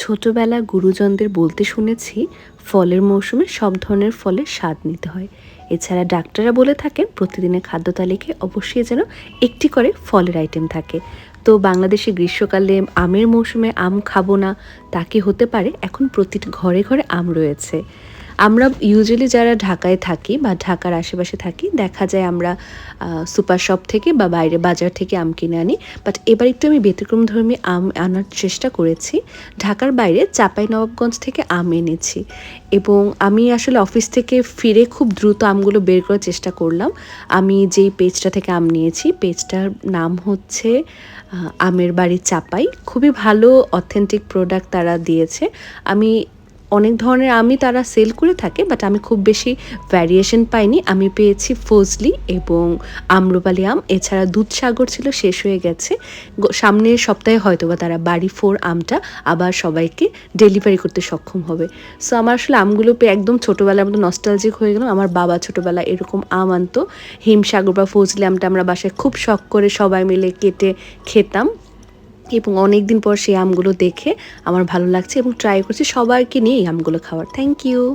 ছোটবেলা গুরুজনদের বলতে শুনেছি, ফলের মৌসুমে সব ধরনের ফলের স্বাদ নিতে হয়। এছাড়া ডাক্তাররা বলে থাকেন, প্রতিদিনের খাদ্য তালিকায় অবশ্যই যেন একটি করে ফলের আইটেম থাকে। তো বাংলাদেশে গ্রীষ্মকালে আমের মৌসুমে আম খাব না, তা কি হতে পারে? এখন প্রতিটি ঘরে ঘরে আম রয়েছে। আমরা ইউজুয়ালি যারা ঢাকায় থাকি বা ঢাকার আশেপাশে থাকি, দেখা যায় আমরা সুপার শপ থেকে বা বাইরে বাজার থেকে আম কিনে আনি। বাট এবার একটু আমি ব্যতিক্রম ধর্মী আম আনার চেষ্টা করেছি। ঢাকার বাইরে চাপাই নবাবগঞ্জ থেকে আম এনেছি। এবং আমি আসলে অফিস থেকে ফিরে খুব দ্রুত আমগুলো বের করার চেষ্টা করলাম। আমি যেই পেজটা থেকে আম নিয়েছি, পেজটার নাম হচ্ছে আমের বাড়ি চাপাই। খুবই ভালো অথেন্টিক প্রোডাক্ট তারা দিয়েছে। আমি অনেক ধরনের আমই তারা সেল করে থাকে বাট আমি খুব বেশি ভ্যারিয়েশন পাইনি। আমি পেয়েছি ফজলি এবং আম্রপালি আম। এছাড়া দুধসাগর ছিল, শেষ হয়ে গেছে। সামনের সপ্তাহে হয়তো বা তারা বাড়ি ফোর আমটা আবার সবাইকে ডেলিভারি করতে সক্ষম হবে। সো আমার আসলে আমগুলো পেয়ে একদম ছোটোবেলার মতো নস্টালজিক হয়ে গেলাম। আমার বাবা ছোটোবেলা এরকম আম আনতো। হিমসাগর বা ফজলি আমটা আমরা বাসায় খুব শখ করে সবাই মিলে কেটে খেতাম। এবং অনেকদিন পর সেই আমগুলো দেখে আমার ভালো লাগছে এবং ট্রাই করছি সবাইকে নিয়ে এই আমগুলো খাওয়ার। Thank you